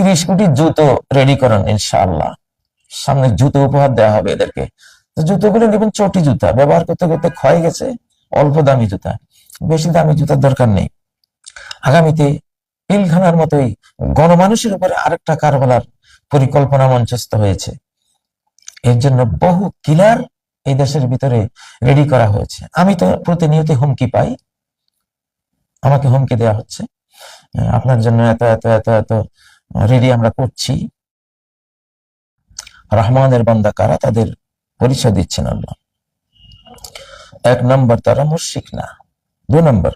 তিরিশ কোটি জুতো রেডি করেন ইনশাআল্লাহ। সামনে জুতো উপহার দেওয়া হবে এদেরকে। তো জুতোগুলো নেবেন চটি জুতা। ব্যবহার করতে করতে ক্ষয় গেছে, অল্প দামি জুতা। বেশি দামি জুতার দরকার নেই। আগামীতে পিলখানার মতোই গণমানুষের উপরে আরেকটা কারবালার পরিকল্পনা মঞ্চস্থ হয়েছে। এর জন্য বহু কিলার এই দেশের ভিতরে রেডি করা হয়েছে। আমি তো প্রতিনিয়ত হুমকি পাই। আমাকে হুমকি দেওয়া হচ্ছে। আপনার জন্য এত এত এত এত রেডি আমরা করছি রহমানের বান্দা কারা তাদের পরিচয় দিচ্ছেন আল্লাহ এক নম্বর তারা মুশরিক না দুই নম্বর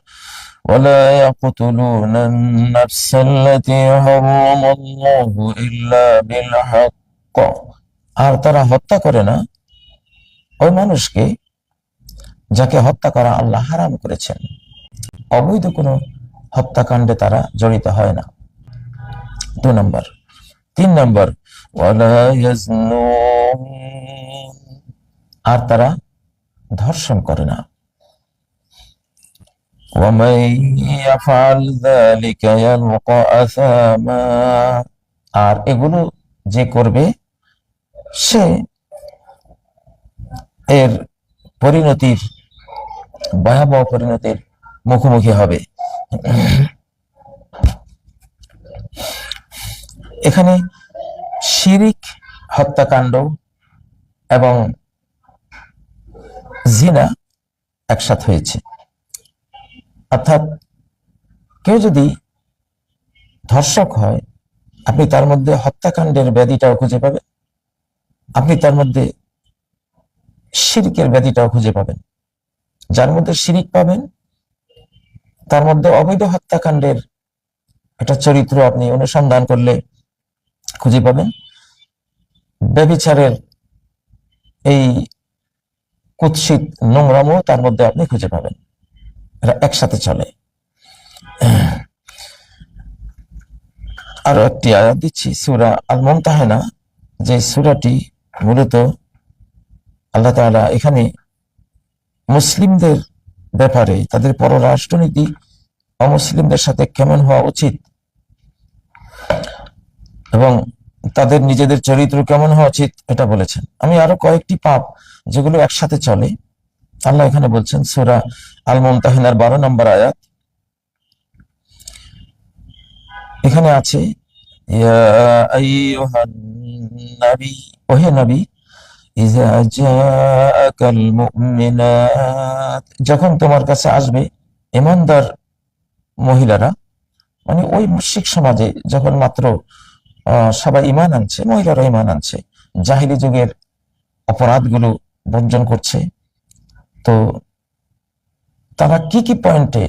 ولا يقتلون النفس التي حرم الله إلا بالحق আর তারা হত্যা করে না ওই মানুষকে যাকে হত্যা করা আল্লাহ হারাম করেছেন অবৈধ কোনো হত্যাকাণ্ডে তারা জড়িত হয় না Two number. তিন নাম্বার আর তারা ধর্ষণ করে না। আর এগুলো যে করবে, সে এর পরিণতির, ভয়াবহ পরিণতির মুখোমুখি হবে। এখানে শিরিক হত্যাকাণ্ড এবং জিনা একসাথ হয়েছে। অর্থাৎ কেউ যদি ধর্ষক হয়, আপনি তার মধ্যে হত্যাকাণ্ডের ব্যাধিটাও খুঁজে পাবেন। আপনি তার মধ্যে শিরিকের ব্যাধিটাও খুঁজে পাবেন। যার মধ্যে শিরিক পাবেন, তার মধ্যে অবৈধ হত্যাকাণ্ডের একটা চরিত্র আপনি অনুসন্ধান করলে খুঁজে পাবেন। ব্যবিচারের এই কুৎসিত নোংরামও তার মধ্যে আপনি খুঁজে পাবেন। এরা একসাথে চলে। আরও একটি আয়াত দিচ্ছি, সুরা আল মুমতাহানা যে সুরাটি মূলত আল্লাহ তাআলা এখানে মুসলিমদের ব্যাপারে তাদের পররাষ্ট্রনীতি, অমুসলিমদের সাথে কেমন হওয়া উচিত এবং তাদের নিজেদের চরিত্র কেমন হওয়া উচিত এটা বলেছেন। আমি আরও কয়েকটি পাপ যেগুলো একসাথে চলে আল্লাহ এখানে বলছেন সুরা আল মুমতাহিনার বারো নম্বর আয়াত। এখানে আছে যখন তোমার কাছে আসবে ইমানদার মহিলারা মানে ওই মুশরিক সমাজে যখন মাত্র আহ, সবাই ইমান আনছে মহিলারা ইমান আনছে জাহিলি যুগের অপরাধগুলো বর্জন করছে তো তারা কি কি পয়েন্টে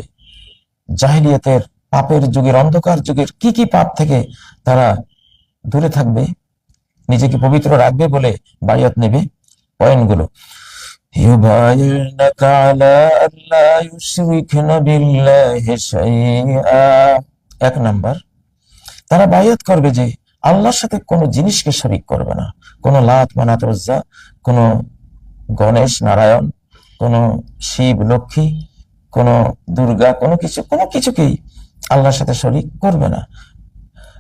জাহিলিয়াতের পাপের যুগের অন্ধকার যুগের কি কি পাপ থেকে তারা দূরে থাকবে নিজেকে পবিত্র রাখবে বলে বায়াত নেবে পয়েন্টগুলো يبايعنك على ألا يشركن بالله شيئا এক নাম্বার তারা বায়াত করবে যে আল্লাহর সাথে কোনো জিনিসকে শরিক করবে না। কোনো লাত, মানাত উজ্জা কোনো গণেশ, নারায়ণ, কোনো শিব, লক্ষ্মী, কোনো দুর্গা, কোনো কিছু, কোনো কিছুকেই আল্লাহর সাথে শরিক করবে না।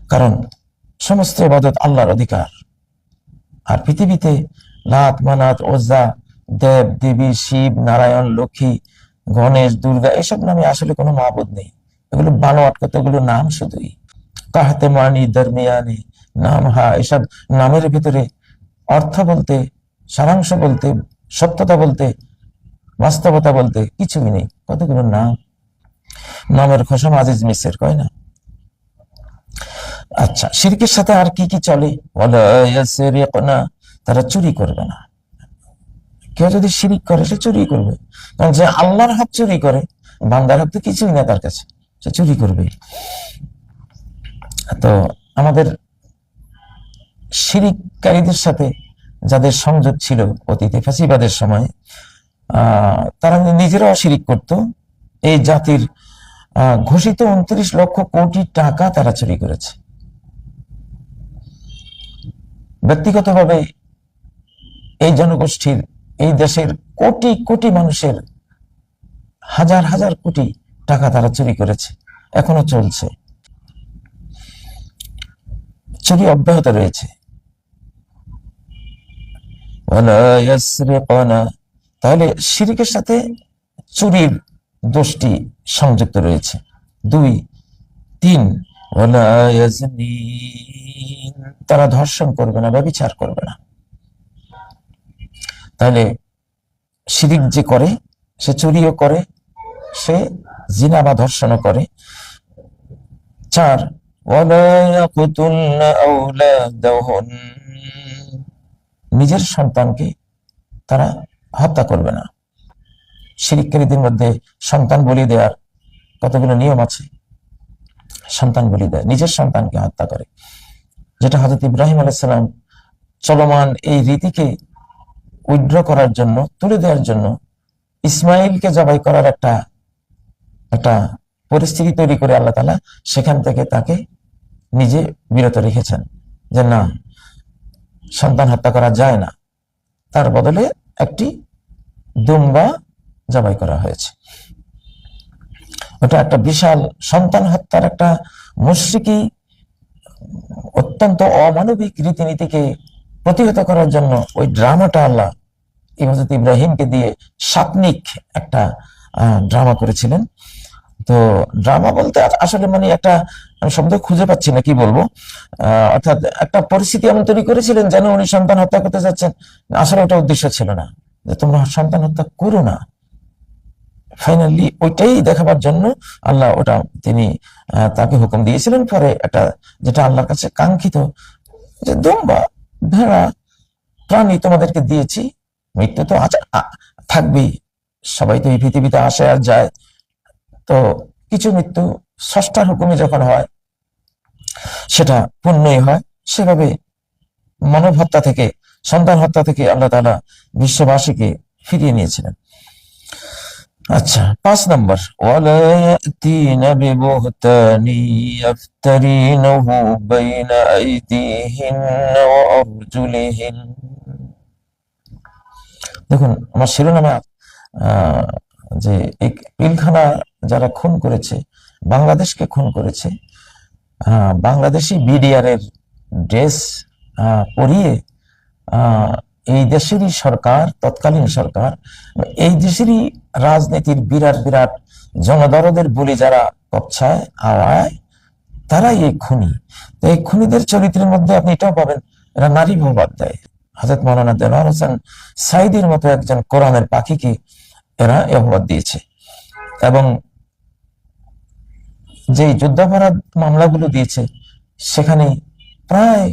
কারণ সমস্ত ইবাদত আল্লাহর অধিকার। আর পৃথিবীতে লাত, মানাত ওজা দেব, দেবী, শিব, নারায়ণ, লক্ষ্মী, গণেশ, দুর্গা, এসব নামে আসলে কোনো মাবুদ নেই। এগুলো বানোয়াট কতগুলো নাম শুধুই। কাহাতে মানি, দরমিয়ানি নাম, হা এসব নামের ভিতরে অর্থ বলতে, সারাংশ বলতে, সত্যতা বলতে, বাস্তবতা বলতে কিছুই নেই। কতগুলো নাম? নামের খসম আজিজ মিসের, কয় না? আচ্ছা শিরকের সাথে আর কি কি চলে? ইয়াসরিকনা, তারা চুরি করবে না। কেউ যদি শিরিক করে, সে চুরি করবে। কারণ যে আল্লাহর হাত চুরি করে, বান্দার হাত তো কিছুই না তার কাছে। সে চুরি করবে তো আমাদের শিরিককারীদের সাথে যাদের সংযোগ ছিল অতীতে ফাঁসিবাদের সময় তারা নিজেরাও শিরিক করত। এই জাতির ঘোষিত উনত্রিশ লক্ষ কোটি টাকা তারা চুরি করেছে। ব্যক্তিগতভাবে এই জনগোষ্ঠীর, এই দেশের কোটি কোটি মানুষের হাজার হাজার কোটি টাকা তারা চুরি করেছে, এখনও চলছে। চুরি অব্যাহত রয়েছে। তাহলে শিরিকের সাথে চুরির দোষটি সংযুক্ত রয়েছে। দুই, তিন তারা ধর্ষণ করবে না ব্যভিচার করবে না। তাহলে শিরিক যে করে, সে চুরিও করে, সে জিনা বা ধর্ষণও করে। চার ولا يقتلن أولادهن নিজের সন্তানকে তারা হত্যা করবে না শিরিককারীদের মধ্যে সন্তান বলি দেওয়ার কতগুলো নিয়ম আছে সন্তান বলি দেয় নিজের সন্তানকে হত্যা করে যেটা হজরত ইব্রাহিম আলাইসালাম চলমান এই রীতিকে উইড্র করার জন্য তুলে দেওয়ার জন্য ইসমাইলকে জবাই করার একটা একটা পরিস্থিতি তৈরি করে আল্লাহ তালা সেখান থেকে তাকে নিজে বিরত রেখেছেন যে না, সন্তান হত্যা করা যায় না। তার বদলে একটি দুম্বা জবাই করা হয়েছে। ওটা একটা বিশাল সন্তান হত্যার একটা মুশ্রিকি, অত্যন্ত অমানবিক রীতিনীতিকে প্রতিহত করার জন্য ওই ড্রামাটা আল্লাহ ইমাজত ইব্রাহিমকে দিয়ে সাপনিক একটা ড্রামা করেছিলেন। তো ড্রামা বলতে আসলে মানে একটা শব্দ খুঁজে পাচ্ছি না, কি বলব? অর্থাৎ একটা পরিস্থিতি এমন তৈরি করেছিলেন যেন উনি সন্তান হত্যা করতে যাচ্ছেন। আসলে ওটা উদ্দেশ্য ছিল না, যে তোমরা সন্তান হত্যা করো না। ফাইনালি ওইটাই দেখাবার জন্য আল্লাহ ওটা তিনি তাকে হুকুম দিয়েছিলেন পরে একটা, যেটা আল্লাহর কাছে কাঙ্ক্ষিত, যে দুম্বা, ভেড়া, প্রাণী তোমাদেরকে দিয়েছি, মৃত্যু তো আছে থাকবেই। সবাই তো এই পৃথিবীতে আসে আর যায়। তো কিছু মৃত্যু ষষ্ঠার হুকুমে যখন হয়, সেটা পুণ্যই হয়। সেভাবে মানব হত্যা থেকে, সন্তান হত্যা থেকে আল্লাহ তাআলা বিশ্ববাসীকে ফিরিয়ে নিয়েছিলেন। আচ্ছা পাঁচ নম্বর। দেখুন, আমার শিরোনামে যে পিলখানা যারা খুন করেছে, বাংলাদেশকে খুন করেছে বাংলাদেশি বিডিআর এর ড্রেস পরিয়ে এই দেশেরই সরকার, তৎকালীন সরকার, এই দেশেরই রাজনীতির বিরাট বিরাট জনদরদের বলি যারা কপছায় আওয়ায়, তারাই এই খুনি। তো এই খুনিদের চরিত্রের মধ্যে আপনি এটাও পাবেন, এরা নারী ভবাদ দেয় হাজরত মৌলানা দেলোয়ার হোসেন সাইদির মতো একজন কোরআনের পাখিকে এরা অপবাদ দিয়েছে। এবং যে যুদ্ধাপরাধ মামলাগুলো দিয়েছে, সেখানে প্রায়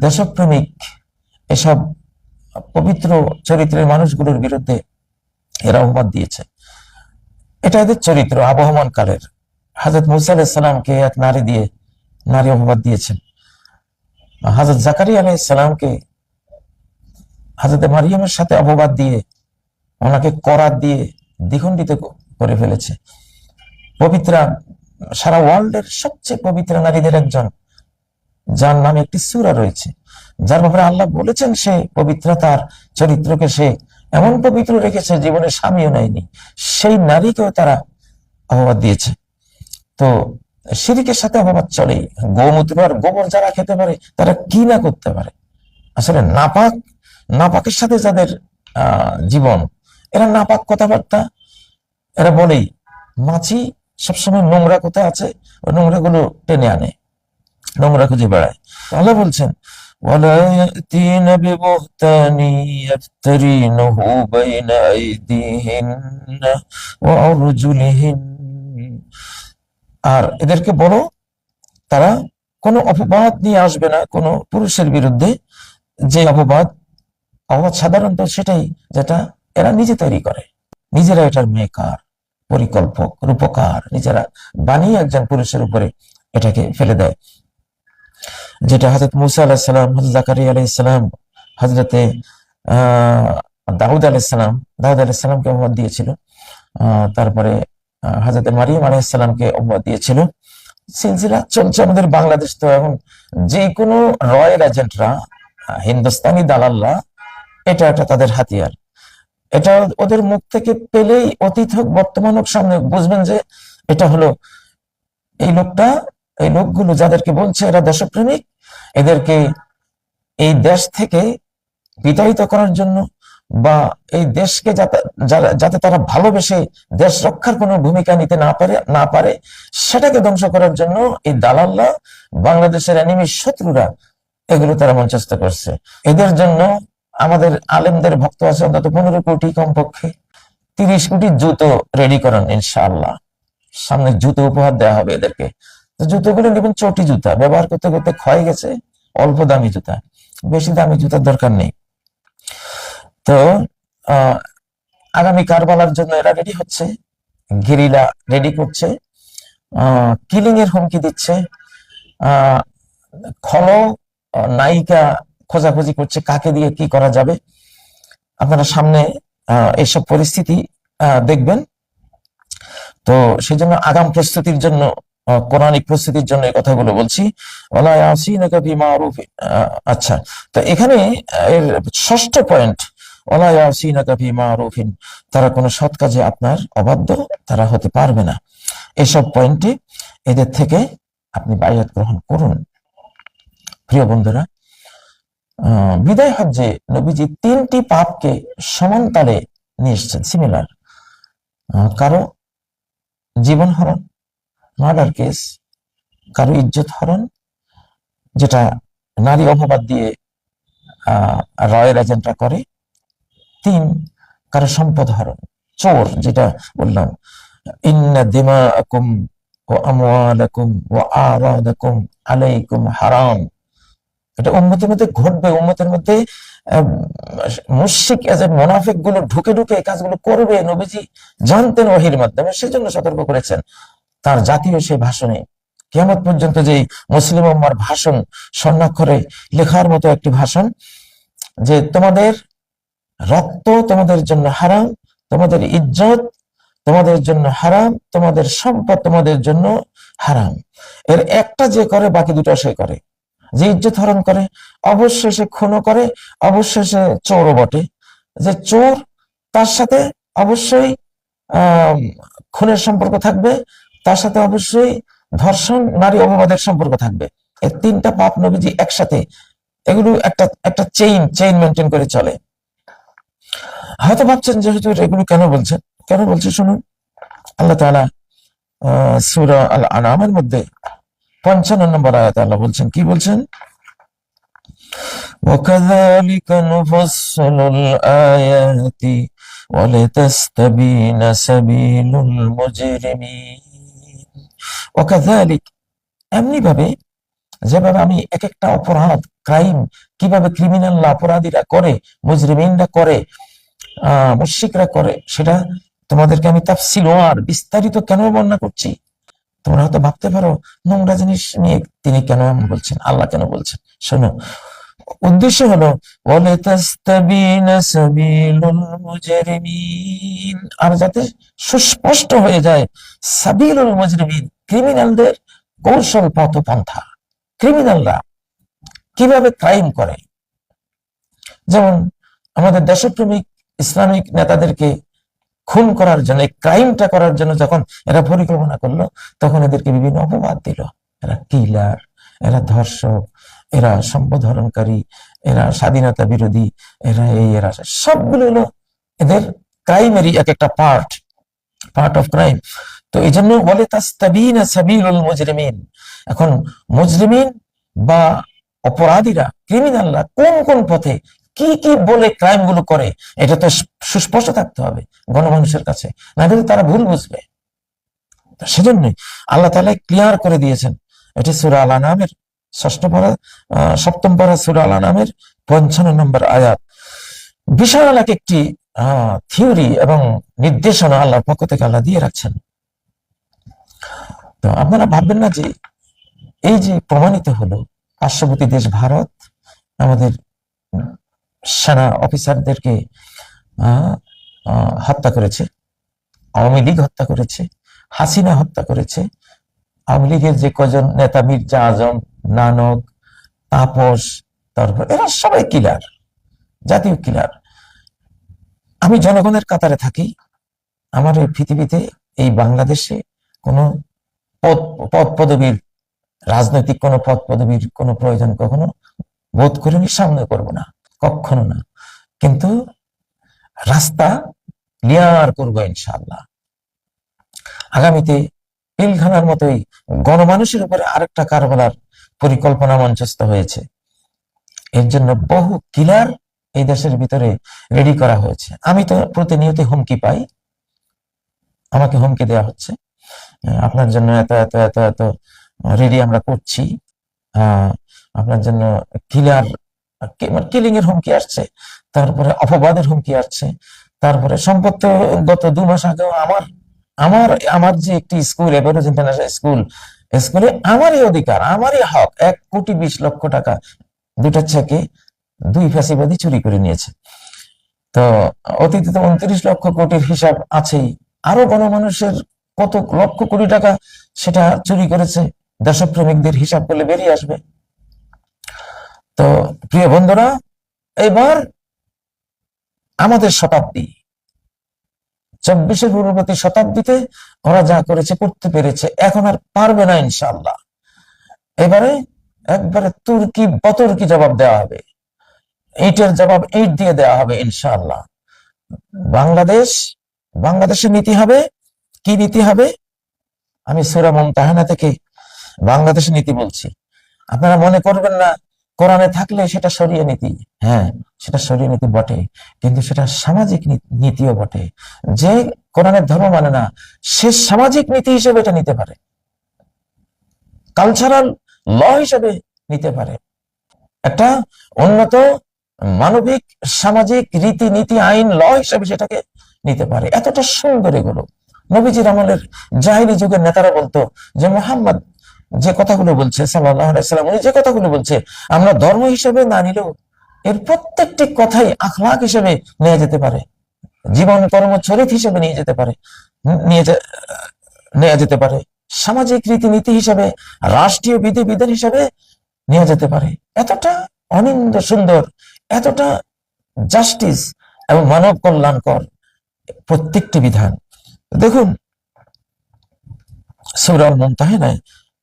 দেশপ্রেমিক এসব পবিত্র চরিত্রের মানুষগুলোর বিরুদ্ধে এরা অপবাদ দিয়েছে। এটা এদের চরিত্র, আবহমান কালের। হাজরত মুসা এক নারী দিয়ে নারী অপবাদ দিয়েছেন হাজরত জাকারিয়া আলাইসালামকে হাজরত মারিয়ামের সাথে অপবাদ দিয়ে ওনাকে করাত দিয়ে দ্বিখণ্ডিত করে ফেলেছে। পবিত্রা সারা ওয়ার্ল্ডের সবচেয়ে পবিত্র নারীদের একজন, যার নামে একটি সূরা রয়েছে। যার ব্যাপারে আল্লাহ বলেছেন, সে পবিত্রতার চরিত্রকে সে এমন পবিত্র রেখেছে, জীবনে স্বামীও নেয়নি। সেই নারীকেও তারা অপবাদ দিয়েছে। তো শিরিকের সাথে অপবাদ চলেই। গোমূত্র আর গোবর যারা খেতে পারে, তারা কি না করতে পারে? আসলে নাপাক, নাপাকের সাথে যাদের জীবন, এরা নাপাক কথাবার্তা, এরা বলেই, মাছি সবসময় নোংরা কোথায় আছে ওই নোংরা গুলো টেনে আনে নোংরা খুঁজে বেড়ায় আল্লাহ বলছেন ولا يأتين ببهتان يفترينه بين أيديهن وأرجلهن আর এদেরকে বলো তারা কোনো অপবাদ নিয়ে আসবে না কোনো পুরুষের বিরুদ্ধে যে অপবাদ অপবাদ সাধারণত সেটাই যেটা এরা নিজে তৈরি করে নিজেরা এটার মেকার পরিকল্পক রূপকার, নিজেরা বানিয়ে একজন পুরুষের উপরে এটাকে ফেলে দেয়। যেটা হজরত মুসা আলাহিসাল্লাম হজরত জাকারিয়া আলাইসালাম হজরতে আহ, দাউদ আলাইসালাম দাউদ আলাইসালামকে অপবাদ দিয়েছিল। আহ, তারপরে হজরত মারিয়াম আলাইসালামকে অপবাদ দিয়েছিল। সিলসিলা চলছে আমাদের বাংলাদেশ তো এখন। যে কোনো রয়্যাল এজেন্টরা হিন্দুস্তানি দালালরা, এটা একটা তাদের হাতিয়ার। এটা ওদের মুখ থেকে পেলেই অতীত হোক, বর্তমান হোক, সামনে বুঝবেন যে এটা হলো এই লোকটা, এই লোকগুলো যাদেরকে বলছে এরা দেশপ্রেমিক, এদেরকে এই দেশ থেকে বিতাড়িত করার জন্য বা এই দেশকে যাতে তারা ভালোবেসে দেশ রক্ষার কোনো ভূমিকা নিতে না পারে না পারে, সেটাকে ধ্বংস করার জন্য এই দালাল্লা বাংলাদেশের এনিমি শত্রুরা, এগুলো তারা মঞ্চস্থ করছে। এদের জন্য আমাদের আলেমদের ভক্ত আছে অন্তত পনেরো কোটি কমপক্ষে। তিরিশ কোটি জুতো রেডি করেন ইনশাআল্লাহ। সামনে জুতো উপহার দেওয়া হবে এদেরকে। তো জুতোগুলো নেবেন চটি জুতা। ব্যবহার করতে করতে ক্ষয় গেছে। অল্প দামি জুতা। বেশি দামি জুতার দরকার নেই। তো আগামী কারবালার জন্য এরা রেডি হচ্ছে। গেরিলা রেডি করছে। কিলিং এর হুমকি দিচ্ছে। আহ, খলো নায়িকা খোঁজাখুঁজি করছে, কাকে দিয়ে কি করা যাবে। আপনারা সামনে এইসব পরিস্থিতি দেখবেন। তো সেই জন্য আগাম প্রস্তুতির জন্য কোরআনিক প্রস্তুতির জন্য এই কথাগুলো বলছি। আচ্ছা। তো এখানে এর ষষ্ঠ পয়েন্ট তারা কোনো সৎ কাজে আপনার অবাধ্য, তারা হতে পারবে না। এসব পয়েন্টে এদের থেকে আপনি বায়াত গ্রহণ করুন। প্রিয় বন্ধুরা বিদায় হজ্জে নবীজি তিনটি পাপকে সমানতালে নিয়ে এসেছেন সিমিলার কারও জীবন হরণ মার্ডার কেস কারও ইজ্জত হরণ, যেটা নারী অপবাদ দিয়ে রয়ের এজেন্টরা করে। তিন, কারও সম্পদ হরণ, চোর, যেটা বললাম। ইন্না দিমাআকুম ওয়া আমওয়ালাকুম ওয়া আরাদাকুম আলাইকুম হারাম। এটা উম্মতের মধ্যে ঘটবে, উম্মতের মধ্যে মুশরিক এজ মোনাফিকগুলো ঢুকে ঢুকে এই কাজগুলো করবে, নবীজি জানতেন ওহির মাধ্যমে, সেজন্য সতর্ক করেছেন। তার জাতীয় সেই ভাষণে কেমন পর্যন্ত যে মুসলিম উম্মার ভাষণ, স্বর্ণাক্ষরে লেখার মতো একটি ভাষণ, যে তোমাদের রক্ত তোমাদের জন্য হারাম, তোমাদের ইজ্জত তোমাদের জন্য হারাম, তোমাদের সম্পদ তোমাদের জন্য হারাম। এর একটা যে করে, বাকি দুটো সে করে। যে ইজ্জত হরণ করে, অবশ্যই সে খুনও করে, অবশ্যই সে চোরও বটে। যে চোর, তার সাথে অবশ্যই খুনের সম্পর্ক থাকবে, তার সাথে অবশ্যই ধর্ষণ, নারী অপবাদের সম্পর্ক থাকবে। এই তিনটা পাপ নবীজি একসাথে, এগুলো একটা একটা চেইন চেইন মেনটেন করে চলে। হয়তো ভাবছেন যে এগুলো কেন বলছেন? কেন বলছে শুনুন। আল্লাহ তাআলা সূরা আল আনামের মধ্যে পঞ্চান্ন নম্বর আয়াতে আল্লাহ বলছেন কি বলছেন وكذلك نفصل الآيات ولتستبين سبيل المجرمين وكذلك এমনি ভাবে যেভাবে আমি এক একটা অপরাধ ক্রাইম কিভাবে ক্রিমিনালরা অপরাধীরা করে মুজরিমিনরা করে আহ মুশরিকরা করে সেটা তোমাদেরকে আমি তাফসিল আর বিস্তারিত কেন বর্ণনা করছি তোমরা হয়তো ভাবতে পারো, নোংরা জিনিস নিয়ে তিনি কেন বলছেন? আল্লাহ কেন বলছেন? শোনো, উদ্দেশ্য হলো আর যাতে সুস্পষ্ট হয়ে যায় মুজরিমিন, ক্রিমিনালদের কৌশল পথপন্থা। ক্রিমিনালরা কীভাবে ক্রাইম করে? যেমন, আমাদের দেশপ্রেমিক, ইসলামিক নেতাদেরকে খুন করার জন্য, এই ক্রাইমটা করার জন্য যখন এরা পরিকল্পনা করল, তখন এদেরকে বিভিন্ন অপবাদ দিল। এরা কিলার এরা ধর্ষক, এরা সম্পদহরণকারী এরা স্বাধীনতা বিরোধী, এরা এই, এরা সবগুলো হলো এদের ক্রাইমেরই এক একটা পার্ট পার্ট অফ ক্রাইম তো এই জন্য বলে, তাস্তাবিনা মুজরিমিন। এখন মুজরিমিন বা অপরাধীরা ক্রিমিনালরা কোন কোন পথে কি কি বলে ক্রাইমগুলো করে, এটা তো সুস্পষ্ট থাকতে হবে গণমানুষের কাছে। না হলে তারা ভুল বুঝবে। সেজন্যই আল্লাহ তালা ক্লিয়ার করে দিয়েছেন। এটি সূরা আল আনামের ষষ্ঠ পারা সপ্তম পারা সূরা আল আনামের পঞ্চান্ন নম্বর আয়াত। বিশাল এক একটি থিওরি এবং নির্দেশনা আল্লাহর পক্ষ থেকে আল্লাহ দিয়ে রাখছেন। তো আপনারা ভাববেন না যে এই যে প্রমাণিত হলো, পার্শ্ববর্তী দেশ ভারত, আমাদের সেনা অফিসারদেরকে হত্যা করেছে, আওয়ামী লীগ হত্যা করেছে, হাসিনা হত্যা করেছে। আওয়ামী লীগের যে কজন নেতা, মির্জা আজম, নানক, তাপস, তারপর এরা সবাই কিলার, জাতীয় কিলার। আমি জনগণের কাতারে থাকি। আমার এই পৃথিবীতে, এই বাংলাদেশে কোনো পদ পদ পদবীর, রাজনৈতিক কোনো পদ পদবীর কোনো প্রয়োজন কখনো বোধ করিনি, সামনে করব না। কখনো না। কিন্তু রাস্তা ক্লিয়ার করব ইনশাআল্লাহ। আগামীতে পিলখানার মতোই গণমানুষের উপরে আরেকটা কারবালার পরিকল্পনা মঞ্চস্থ হয়েছে। এর জন্য বহু কিলার এই দেশের ভিতরে রেডি করা হয়েছে। আমি তো প্রতিনিয়ত হুমকি পাই। আমাকে হুমকি দেওয়া হচ্ছে। আপনার জন্য এত এত এত এত রেডি আমরা করছি। আপনার জন্য কিলার কিলিং এর হুমকি আসছে। তারপরে অপবাদের হুমকি আসছে। তারপরে সম্পদ গত দু মাস আগেও আমার আমার আমার যে একটি স্কুল এভারেজ ইন্টারন্যাশনাল স্কুল স্কুলে আমারই অধিকার, আমারই হক। এক কোটি বিশ লক্ষ টাকা দুটা চেকে দুই ফ্যাসিবাদী চুরি করে নিয়েছে। তো অতীতে তো উনত্রিশ লক্ষ কোটির হিসাব আছেই। আরও গণমানুষের কত লক্ষ কোটি টাকা সেটা চুরি করেছে। দেশপ্রেমিকদের হিসাব করলে বেরিয়ে আসবে। তো প্রিয় বন্ধুরা, এবার আমাদের শতাব্দী। চব্বিশের পূর্ববর্তী শতাব্দীতে ওরা যা করেছে, করতে পেরেছে, এখন আর পারবে না ইনশাল্লাহ এবারে একবারে তুর্কি বতর্কি জবাব দেওয়া হবে। ইটের জবাব ইট দিয়ে দেওয়া হবে ইনশাআল্লাহ। বাংলাদেশ, বাংলাদেশের নীতি হবে, কি নীতি হবে? আমি সুরা মুমতাহানা থেকে বাংলাদেশের নীতি বলছি। আপনারা মনে করবেন না কোরআনে থাকলে সেটা সরিয়ে নীতি হ্যাঁ সেটা সরিয়ে নীতি বটে, কিন্তু সেটা সামাজিক নীতিও বটে। যে কোরআনের ধর্ম মানে না, সে সামাজিক নীতি হিসেবে এটা নিতে পারে। কালচারাল ল হিসেবে নিতে পারে। একটা উন্নত মানবিক, সামাজিক রীতি নীতি আইন ল হিসেবে সেটাকে নিতে পারে। এতটা সুন্দর এগুলো। নবীজির আমলের জাহিরি যুগের নেতারা বলতো যে, মোহাম্মদ যে কথাগুলো বলছে সাল্লাম উনি যে কথাগুলো বলছে, আমরা ধর্ম হিসেবে না নিলেও এর প্রত্যেকটি কথাই আখলাক হিসেবে নিয়ে যেতে পারে। জীবন, কর্ম চরিত হিসেবে নিয়ে যেতে পারে। নিয়ে নেওয়া যেতে পারে। সামাজিক রীতিনীতি হিসেবে, রাষ্ট্রীয় বিধি বিধান হিসেবে নেওয়া যেতে পারে। এতটা অনিন্দ সুন্দর, এতটা জাস্টিস এবং মানব কল্যাণকর প্রত্যেকটি বিধান। দেখুন সুরাল মুমতাহিনায়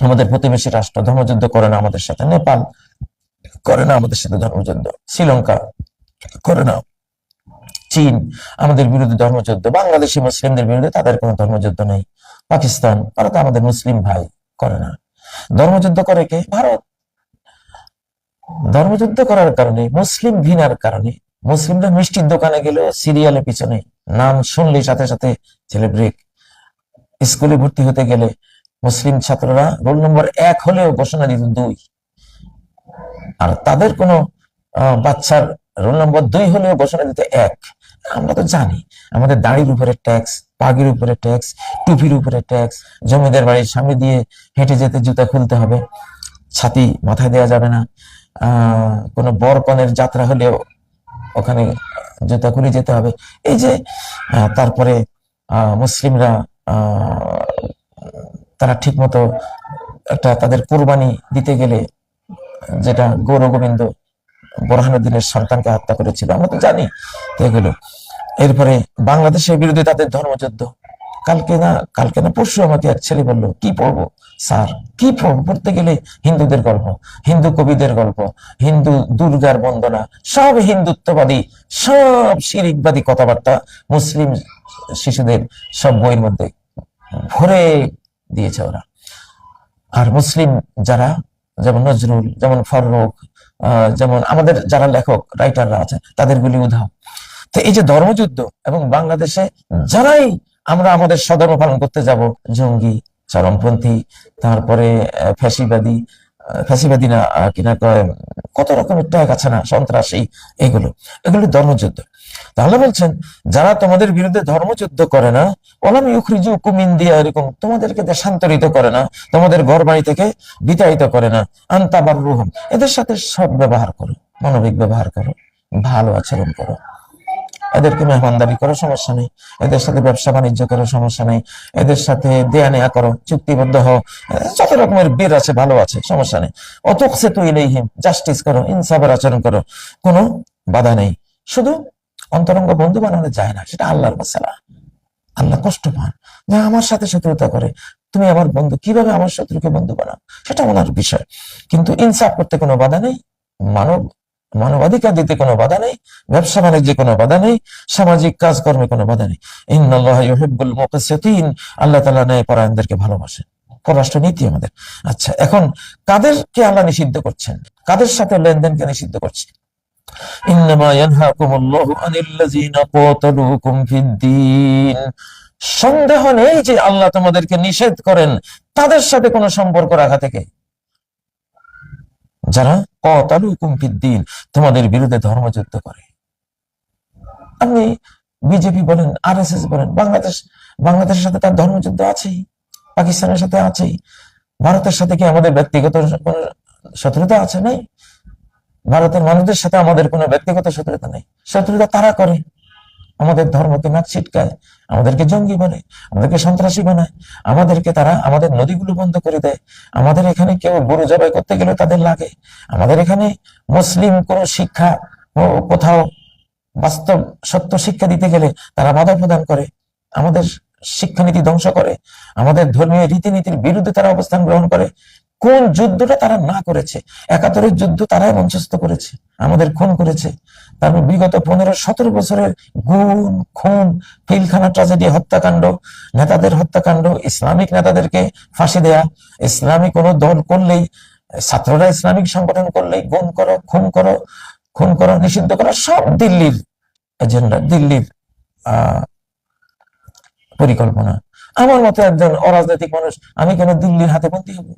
আমাদের প্রতিবেশী রাষ্ট্র ধর্মযুদ্ধ করে না আমাদের সাথে। নেপাল করে না আমাদের সাথে ধর্মযুদ্ধ। শ্রীলঙ্কা করে না। চীন, আমাদের বিরুদ্ধে ধর্মযুদ্ধ। বাংলাদেশি মুসলিমদের বিরুদ্ধে তাদের কোনো ধর্মযুদ্ধ নেই। পাকিস্তান, তারা তো আমাদের মুসলিম ভাই, করে না। ধর্মযুদ্ধ করে কে? ভারত। ধর্মযুদ্ধ করার কারণে, মুসলিম ঘৃণার কারণে। মুসলিমরা মিষ্টির দোকানে গেলেও সিরিয়ালের পিছনে। নাম শুনলে সাথে সাথে ছেলে ব্রেক। স্কুলে ভর্তি হতে গেলে মুসলিম ছাত্ররা রোল নম্বর এক হলেও ঘোষণা দিত দুই। আর তাদের কোনো বাচ্চার রোল নম্বর দুই হলেও ঘোষণা দিত এক। আমরা তো জানি, আমাদের দাড়ির উপরে ট্যাক্স, পাগির উপরে ট্যাক্স, টুপির উপরে ট্যাক্স, জমিদার বাড়ির সামনে দিয়ে হেঁটে যেতে জুতা খুলতে হবে, ছাতি মাথায় দেওয়া যাবে না কোনো বরকনের যাত্রা হলেও ওখানে জুতা খুলে যেতে হবে। এই যে তারপরে মুসলিমরা তারা ঠিক মতো একটা তাদের কোরবানি দিতে গেলে যেটা গৌর গোবিন্দ বোরহানুদ্দিনের সন্তানকে হত্যা করেছিল, আমরা তো জানি এগুলো। এরপরে বাংলাদেশের বিরুদ্ধে তাদের ধর্মযুদ্ধ। কালকে না কালকে না পরশু আমাকে এক ছেলে বলল, কি পড়ব, স্যার? কি পড়ব? পড়তে গেলে হিন্দুদের গল্প, হিন্দু কবিদের গল্প, হিন্দু দুর্গার বন্দনা, সব হিন্দুত্ববাদী, সব শিরিকবাদী কথাবার্তা মুসলিম শিশুদের সব বইয়ের মধ্যে ভরে দিয়েছে ওরা। আর মুসলিম যারা, যেমন নজরুল, যেমন ফররুখ যেমন আমাদের যারা লেখক রাইটাররা আছে তাদের গুলি উধাও। তো এই যে ধর্মযুদ্ধ এবং বাংলাদেশে যারাই আমরা আমাদের স্বধর্ম পালন করতে যাব, জঙ্গি, চরমপন্থী, তারপরে ফ্যাসিবাদী ফ্যাসিবাদী না কিনা কত রকমের ট্যাগ আছে না, সন্ত্রাসী, এগুলো। এগুলো ধর্মযুদ্ধ। তাহলে বলছেন, যারা তোমাদের বিরুদ্ধে ধর্মযুদ্ধ করে না ওলাম ইউখরিজু কুমিন দিয়া এরকম তোমাদেরকে দেশান্তরিত করে না, তোমাদের ঘর বাড়ি থেকে বিতাড়িত করে না আন্তাবার রুহম এদের সাথে সব ব্যবহার করো, মানবিক ব্যবহার করো, ভালো আচরণ করো। এদেরকে মেহমানদারি করো, সমস্যা নেই। এদের সাথে ব্যবসা বাণিজ্য করো, সমস্যা নেই। এদের সাথে দেয়া নেয়া করো, চুক্তিবদ্ধ হও। যত রকমের বীর আছে, ভালো আছে, সমস্যা নেই। অতক সে তুই ইলেইহিম, জাস্টিস করো, ইনসাফের আচরণ করো, কোনো বাধা নেই। শুধু অন্তরঙ্গ বন্ধু বানানো যায় না, সেটা আল্লাহর মাসালা। আল্লাহ কষ্ট পান। যে আমার সাথে শত্রুতা করে, তুমি আমার বন্ধু, কীভাবে আমার শত্রুকে বন্ধু বানাও? সেটা ওনার বিষয়। কিন্তু ইনসাফ করতে কোনো বাধা নেই, মানব, মানবাধিকার দিতে কোনো বাধা নেই, ব্যবসা বাণিজ্যে কোনো বাধা নেই, সামাজিক কাজকর্মে কোনো বাধা নেই। ইন্নাল্লাহ ইউহিব্বুল আল্লাহ তালা ন্যায় পরায়ণদেরকে ভালোবাসেন। পররাষ্ট্র নীতি আমাদের। আচ্ছা এখন কাদেরকে আল্লাহ নিষিদ্ধ করছেন? কাদের সাথে লেনদেনকে নিষিদ্ধ করছেন? ইন্নামা ইয়ানহাকুমুল্লাহু আনিল্লাযীনা ক্বাতালুকুম ফিদ-দীন। সন্দেহ নেই যে আল্লাহ তোমাদেরকে নিষেধ করেন তাদের সাথে কোনো সম্পর্ক রাখা থেকে। যারা ক্বাতালুকুম ফিদ-দীন, তোমাদের বিরুদ্ধে ধর্মযুদ্ধ করে। আপনি বিজেপি বলেন আর এস এস বলেন, বাংলাদেশ, বাংলাদেশের সাথে তার ধর্মযুদ্ধ আছেই, পাকিস্তানের সাথে আছেই, ভারতের সাথে কি আমাদের ব্যক্তিগত কোনো শত্রুতা আছে? নাই। ভারতের মানুষদের সাথে আমাদের কোনো ব্যক্তিগত শত্রুতা নেই। শত্রুতা তারা করে? আমাদের ধর্মকে নাক ছিটকায়, আমাদেরকে জঙ্গি বলে আমাদেরকে সন্ত্রাসী বানায়, আমাদেরকে তারা আমাদের নদীগুলো বন্ধ করে দেয়। আমাদের এখানে কেউ গরু জবাই করতে গেলে তাদের লাগে। আমাদের এখানে মুসলিম কোন শিক্ষা কোথাও বাস্তব সত্য শিক্ষা দিতে গেলে তারা বাধা প্রদান করে। আমাদের শিক্ষানীতি ধ্বংস করে। আমাদের ধর্মীয় রীতিনীতির বিরুদ্ধে তারা অবস্থান গ্রহণ করে। কোন যুদ্ধটা তারা না করেছে? একাত্তরের যুদ্ধ তারাই মঞ্চস্থ করেছে, আমাদের খুন করেছে। তারপর বিগত পনেরো, সতেরো বছরের গুম, খুন, ফিলখানা ট্রাজেডি হত্যাকাণ্ড, নেতাদের হত্যাকাণ্ড, ইসলামিক নেতাদেরকে ফাঁসি দেয়া ইসলামী কোনো দল করলেই, ছাত্ররা ইসলামিক সংগঠন করলেই গুণ করো, খুন করো খুন করো, নিষিদ্ধ করো, সব দিল্লির এজেন্ডা, দিল্লির পরিকল্পনা। আমার মতো একজন অরাজনৈতিক মানুষ, আমি কেন দিল্লির হাতে বন্দী হব?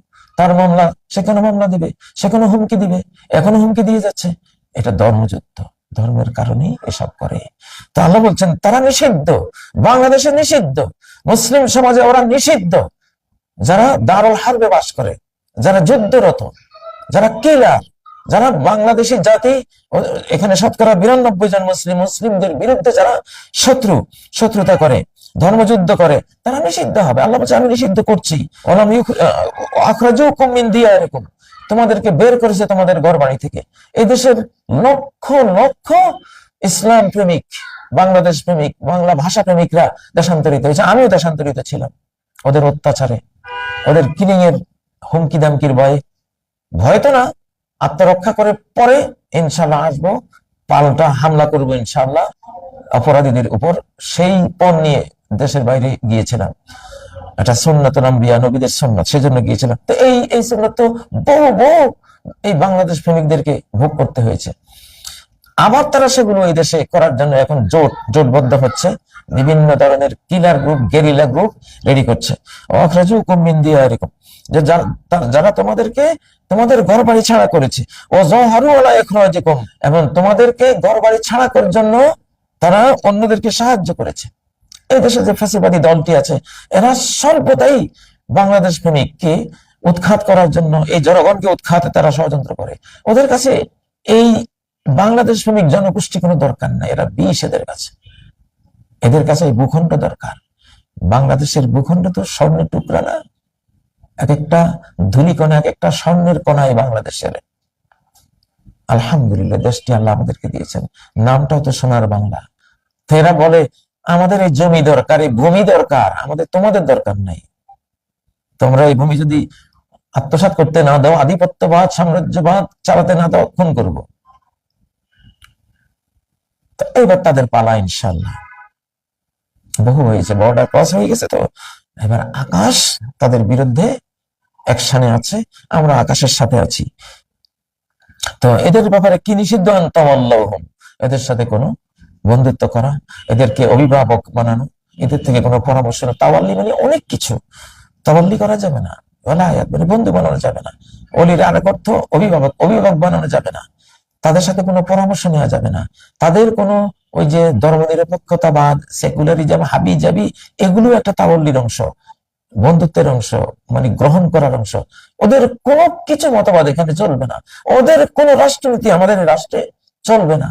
তার মামলা সে কেন মামলা দিবে? সে কেন হুমকি দিবে? এখনও হুমকি দিয়ে যাচ্ছে। এটা ধর্মযুদ্ধ। ধর্মের কারণেই এসব করে। তো আল্লাহ বলছেন, তারা নিষিদ্ধ। বাংলাদেশে নিষিদ্ধ। মুসলিম সমাজে ওরা নিষিদ্ধ। যারা দারুল হারবে বাস করে, যারা যুদ্ধরত, যারা কিলার, যারা বাংলাদেশি জাতি এখানে শতকরা বিরানব্বই জন মুসলিম, মুসলিমদের বিরুদ্ধে যারা শত্রু, শত্রুতা করে ধর্মযুদ্ধ করে, তারা নিষিদ্ধ হবে। আল্লাহ বলছে, আমি নিষিদ্ধ করছি। তোমাদেরকে বের করেছে তোমাদের ঘর বাড়ি থেকে। এই দেশের লক্ষ লক্ষ ইসলাম প্রেমিক, বাংলাদেশ প্রেমিক, বাংলা ভাষা প্রেমিকরা দেশান্তরিত হয়েছে। আমিও দেশান্তরিত ছিলাম ওদের অত্যাচারে। ওদের কিলিং এর হুমকি দামকির ভয়ে। ভয় তো না, আত্মরক্ষা করে পরে ইনশাল্লাহ আসব। পাল্টা হামলা করব ইনশাল্লাহ অপরাধীদের উপর সেই পণ নিয়ে দেশের বাইরে গিয়েছিলাম। এটা সুন্নত নাম্বিয়া নবীদের সুন্নত, সেজন্য গিয়েছিলাম। তো এই এই সুন্নত তো বহু বহু এই বাংলাদেশ প্রেমিকদেরকে ভোগ করতে হয়েছে। আবার তারা সেগুলো এই দেশে করার জন্য এখন জোট, জোটবদ্ধ হচ্ছে। বিভিন্ন ধরনের killer group guerrilla group ready করছে। অখরাজু কুমিন দিয়া এরকম যে যারা তোমাদেরকে, তোমাদের ঘর বাড়ি ছাড়া করেছে। ও জহারু আলা ইখরাজিকুম। এবং তোমাদেরকে ঘর বাড়ি ছাড়া করার জন্য তারা অন্যদেরকে সাহায্য করেছে। এই দেশে যে ফ্যাসিবাদী দলটি আছে, এরা সর্বদাই বাংলাদেশ প্রেমিককে উৎখাত করার জন্য, এই জনগণকে উৎখাতে তারা ষড়যন্ত্র করে। ওদের কাছে এই বাংলাদেশ প্রেমিক জনগোষ্ঠী কোনো দরকার নাই, এরা বিষ এদের কাছে। এদের কাছে এই ভূখণ্ড দরকার। বাংলাদেশের ভূখণ্ড তো স্বর্ণের টুকরা না। এক একটা ধুলি ধুলিকণা এক একটা স্বর্ণের কণায় বাংলাদেশের। আলহামদুলিল্লাহ, দেশটি আল্লাহ আমাদেরকে দিয়েছেন। নামটাও তো সোনার বাংলা। তো এরা বলে আমাদের এই জমি দরকার, এই ভূমি দরকার, আমাদের তোমাদের দরকার নাই। তোমরা এই ভূমি যদি আত্মসাৎ করতে না দাও, আধিপত্যবাদ, সাম্রাজ্যবাদ চালাতে না দাও, খুন করব। এবার তাদের পালা ইনশাল্লাহ বহু হয়েছে বর্ডার ক্রস হয়ে গেছে তো। এবার আকাশ তাদের বিরুদ্ধে অ্যাকশনে আছে, আমরা আকাশের সাথে আছি। তো এদের ব্যাপারে কি নিষিদ্ধ? আন্তমাল্লাহম। এদের সাথে কোনো বন্ধুত্ব করা, এদেরকে অভিভাবক বানানো, এদের থেকে কোনো পরামর্শ তাওয়াল্লি মানে অনেক কিছু। তাওয়াল্লি করা যাবে না। মানে বন্ধু বানানো যাবে না। অলির আরেক অর্থ অভিভাবক অভিভাবক বানানো যাবে না। তাদের সাথে কোনো পরামর্শ নেওয়া যাবে না। তাদের কোনো ওই যে ধর্ম ধর্মনিরপেক্ষতাবাদ সেকুলারিজম হাবি জাবি এগুলো একটা তাবল্লির অংশ, বন্ধুত্বের অংশ মানে গ্রহণ করার অংশ। ওদের কোনো কিছু মতবাদ এখানে চলবে না। ওদের কোনো রাষ্ট্রনীতি আমাদের রাষ্ট্রে চলবে না।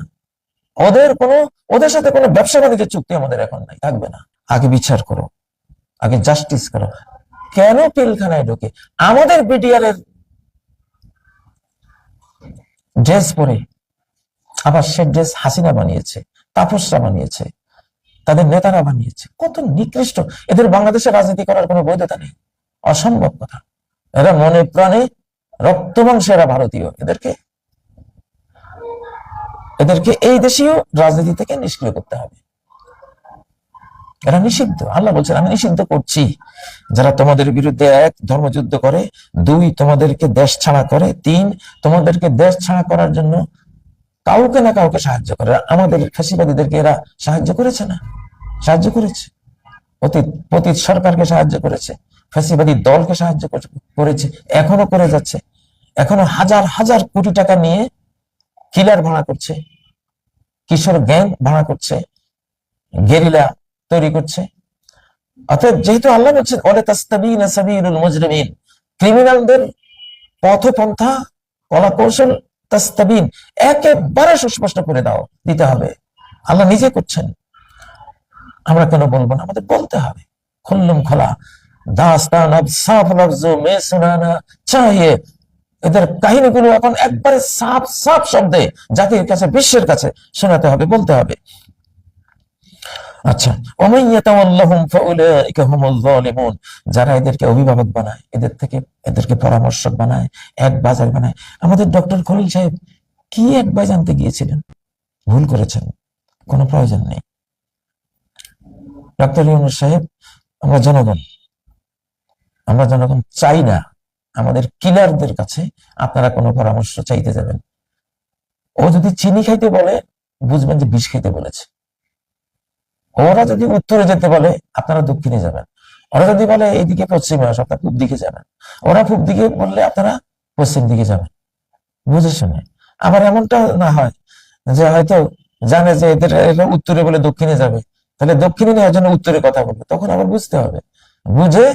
ওদের কোনো, ওদের সাথে কোনো ব্যবসা বাণিজ্যের চুক্তি আমাদের এখন নাই, থাকবে না। আগে বিচার করো, আগে জাস্টিস করো। কেন পিলখানায় ঢোকে? আমাদের বিটিআর এর ড্রেস পরে আবার সে ড্রেস হাসিনা বানিয়েছে, তাপসরা বানিয়েছে, তাদের নেতারা বানিয়েছে। কত নিকৃষ্ট। এদের বাংলাদেশে রাজনীতি করার কোনো বৈধতা নেই। অসম্ভব কথা। এরা মনে প্রাণে রক্ত এরা ভারতীয় এদেরকে। এদেরকে এই দেশীয় রাজনীতি থেকে নিষ্ক্রিয় করতে হবে। এরা নিষিদ্ধ। আল্লাহ বলছেন, আমি নিষিদ্ধ করছি। যারা তোমাদের বিরুদ্ধে এক ধর্মযুদ্ধ করে, দুই তোমাদেরকে দেশ ছাড়া করে, তিন তোমাদেরকে দেশ ছাড়া করার জন্য কাউকে না কাউকে সাহায্য করে। আমাদের ফাঁসিবাদীদেরকে এরা সাহায্য করেছে না? সাহায্য করেছে? অতীত অতীত সরকারকে সাহায্য করেছে? ফাঁসিবাদী দলকে সাহায্য কর- করেছে, এখনও করে যাচ্ছে। এখনও হাজার হাজার কোটি টাকা নিয়ে কিলার ভাড়া করছে, কিশোর গ্যাং ভাড়া করছে, গেরিলা তৈরি করছে। অর্থাৎ যেহেতু আল্লাহ বলছেন ওলে তাস্তাবিন সাবিলুল মুজরিমিন ক্রিমিনালদের পথপন্থা কলা কৌশল তাস্তাবিন একেবারে সুস্পষ্ট করে দাও, দিতে হবে। আল্লাহ নিজে করছেন। আমরা কেন বলব না? আমাদের বলতে হবে। খুল্লুম খোলা। দাস্তান এদের কাহিনীগুলো এখন একবারে সাফ সাফ শব্দে জাতির কাছে, বিশ্বের কাছে শোনাতে হবে, বলতে হবে। আচ্ছা যারা এদেরকে অভিভাবক বানায়, এদের থেকে এদেরকে পরামর্শক বানায় বাজার বানায়। আমাদের ডক্টর খলিল সাহেব, কি বাই জানতে গিয়েছিলেন? ভুল করেছেন, কোনো প্রয়োজন নেই। ডক্টর ইউনুস সাহেব, আমরা জনগণ আমরা জনগণ চাই না আমাদের কিলারদের কাছে আপনারা কোনো পরামর্শ চাইতে যাবেন। ও যদি চিনি খাইতে বলে, বুঝবেন যে বিষ খাইতে বলেছে। ওরা যদি উত্তরে যেতে বলে, আপনারা দক্ষিণে যাবেন। ওরা যদি বলে, এইদিকে পশ্চিমে আসো, আপনারা পূব দিকে যাবেন। ওরা পূব দিকে বললে, আপনারা পশ্চিম দিকে যাবেন। বুঝে শুনে। আবার এমনটা না হয় যে হয়তো জানে যে এদের উত্তরে বলে দক্ষিণে যাবে। তাহলে দক্ষিণে নেওয়ার জন্য উত্তরে কথা বলবে। তখন আবার বুঝতে হবে। বুঝে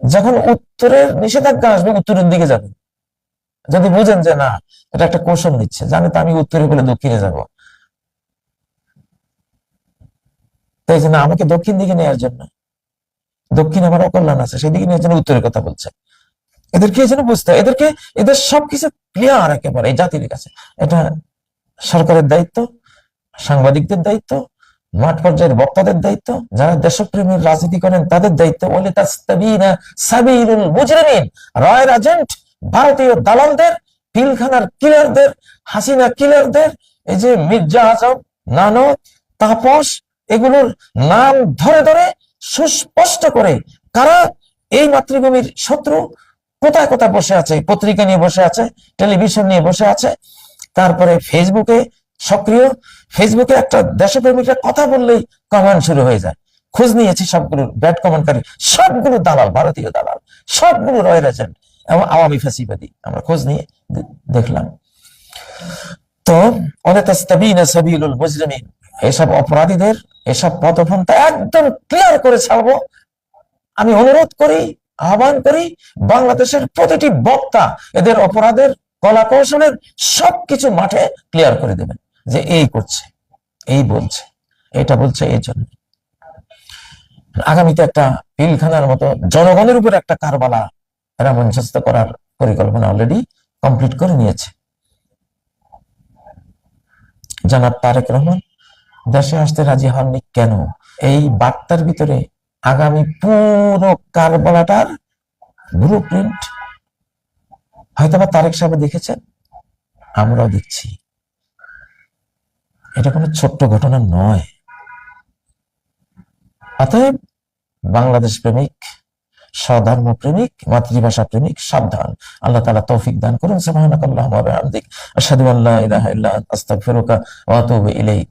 যখন উত্তরের নিষেধাজ্ঞা আসবে, উত্তরের দিকে যাবে। যদি বুঝেন যে না, এটা একটা কৌশল নিচ্ছে, জানে তো আমি উত্তরে বলে দক্ষিণে যাব। তাই জন্য আমাকে দক্ষিণ দিকে নেওয়ার জন্য, দক্ষিণ আমার অকল্যাণ আছে, সেদিকে নেওয়ার জন্য উত্তরের কথা বলছে। এদেরকে জন্য বুঝতে এদেরকে, এদের সবকিছু ক্লিয়ার একেবারে এই জাতির কাছে। এটা সরকারের দায়িত্ব, সাংবাদিকদের দায়িত্ব মাঠ পর্যায়ের বক্তাদের দায়িত্ব, যারা দেশপ্রেমের রাজনীতি করেন তাদের দায়িত্ব। বলে এজেন্ট ভারতীয় দালালদের, পিলখানার কিলারদের, হাসিনা কিলারদের, এই যে মির্জা আজম নানক তাপস, এগুলোর নাম ধরে ধরে সুস্পষ্ট করে কারা এই মাতৃভূমির শত্রু, কোথায় কোথায় বসে আছে, পত্রিকা নিয়ে বসে আছে টেলিভিশন নিয়ে বসে আছে, তারপরে ফেসবুকে সক্রিয়। ফেসবুকে একটা দেশপ্রেমিকরা কথা বললেই কমেন্ট শুরু হয়ে যায়। খোঁজ নিয়েছি সবগুলো ব্যাড কমেন্টকারী সবগুলো দালাল, ভারতীয় দালাল, সবগুলো রয়ের এজেন্ট এবং আওয়ামী ফ্যাসিবাদী। আমরা খোঁজ নিয়ে দেখলাম। তো মুজরিমিন, এসব অপরাধীদের, এসব পথপন্থা একদম ক্লিয়ার করে ছাড়বো। আমি অনুরোধ করি, আহ্বান করি, বাংলাদেশের প্রতিটি বক্তা এদের অপরাধের কলা কৌশলের সবকিছু মাঠে ক্লিয়ার করে দেবেন। যে এই করছে, এই বলছে, এটা বলছে এই জন্য। আগামীতে একটা পিলখানার মতো জনগণের উপর একটা কারবালা এরা মঞ্চস্থ করার পরিকল্পনা অলরেডি কমপ্লিট করে নিয়েছে। জানাব তারেক রহমান, দেশে আসতে রাজি হননি কেন? এই বার্তার ভিতরে আগামী পুরো কারবালাটার ব্লু প্রিন্ট হয়তো বা তারেক সাহেব দেখেছেন, আমরাও দেখছি। এটা কোনো ছোট্ট ঘটনা নয়। অতএব বাংলাদেশ প্রেমিক, স্বধর্ম প্রেমিক, মাতৃভাষা প্রেমিক, সাবধান। আল্লাহ তালা তৌফিক দান করুন। সুবহানাকাল্লাহুম্মা ওয়া বিহামদিক। আশহাদু আল্লা ইলাহা ইল্লা আস্তাগফিরুকা ওয়া আতুবু ইলাইক।